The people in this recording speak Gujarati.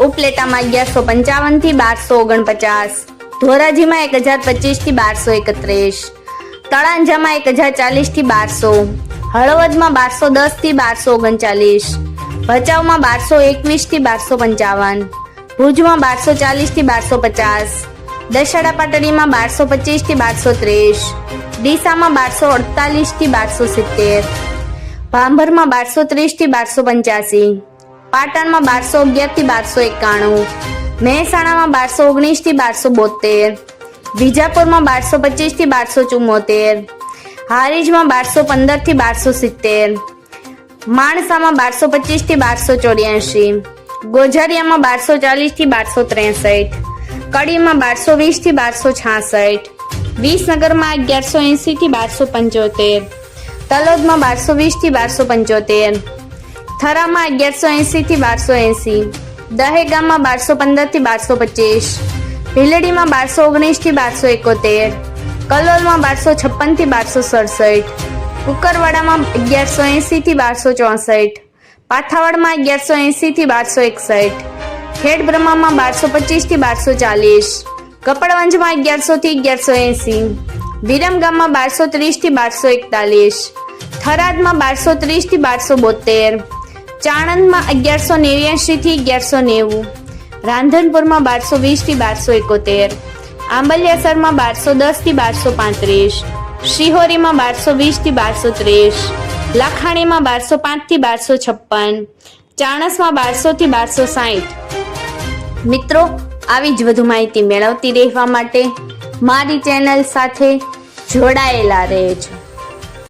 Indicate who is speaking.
Speaker 1: ઉપલેટામાં અગિયારસો પંચાવનથી બારસો ઓગણપચાસ. ધોરાજીમાં એક હજાર પચીસથી બારસો એકત્રીસ. તળાંજામાં એક હજાર ચાલીસથી બારસો. હળવદમાં બારસો દસથી બારસો ઓગણચાલીસ. ભચાઉમાં બારસો એકવીસથી બારસો પંચાવન. ભુજમાં બારસો ચાલીસથી બારસો પચાસ. દશેડા પાટડીમાં બારસો પચીસથી બારસો ત્રીસ. ડીસામાં બારસો અડતાલીસથી બારસો સિત્તેર. ભાંભરમાં બારસો ત્રીસથી બારસો પંચ્યાસી. પાટણમાં બારસો અગિયારથી બારસો એકાણું. મહેસાણામાં બારસો ઓગણીસથી બારસો બોતેર. વિજાપુરમાં બારસો પચીસથી બારસો ચુમ્મોતેર. હારીજમાં બારસો પંદરથી બારસો સિત્તેર. માણસામાં બારસો પચીસથી બારસો ચોર્યાસી ગોઝારિયામાં બારસો ચાલીસથી બારસો ત્રેસઠ. કડીમાં બારસો વીસથી બારસો છાસઠ. વિસનગરમાં અગિયારસો એંસી થી બારસો પંચોતેર. તલોદમાં બારસો વીસથી બારસો પંચોતેર. થરામાં અગિયારસો એંસીથી બારસો એંસી. દહેગામમાં બારસો પંદરથી બારસો પચીસ. ભીલડીમાં બારસો ઓગણીસથી બારસો એકોતેર. કલોલમાં બારસો છપ્પનથી બારસો સડસઠ. કુકરવાડામાં અગિયારસો એંસીથી બારસો ચોસઠ. પાથાવાડમાં અગિયારસો એંસીથી બારસો એકસઠ. ખેડ બ્રહ્મામાં બારસો પચીસથી બારસો ચાલીસ. કપડવંજમાં અગિયારસોથી અગિયારસો એંસી. વિરમગામમાં બારસો ત્રીસથી બારસો એકતાલીસ. થરાદમાં બારસો ત્રીસથી બારસો બોતેર. ચાણંદમાં અગિયારસો નેવ્યાસી થી અગિયારસો નેવું. રાંધનપુરમાં બારસો વીસથી બારસો એકોતેર. આંબલિયાસરમાં બારસો દસથી બારસો પાંત્રીસ. શિહોરીમાં બારસો વીસથી બારસો ત્રીસ. લાખાણીમાં બારસો પાંચથી બારસો છપ્પન. ચાણસમાં બારસો થી બારસો સાહીઠ. મિત્રો, આવી જ વધુ માહિતી મેળવતી રહેવા માટે મારી ચેનલ સાથે જોડાયેલા રહેજો.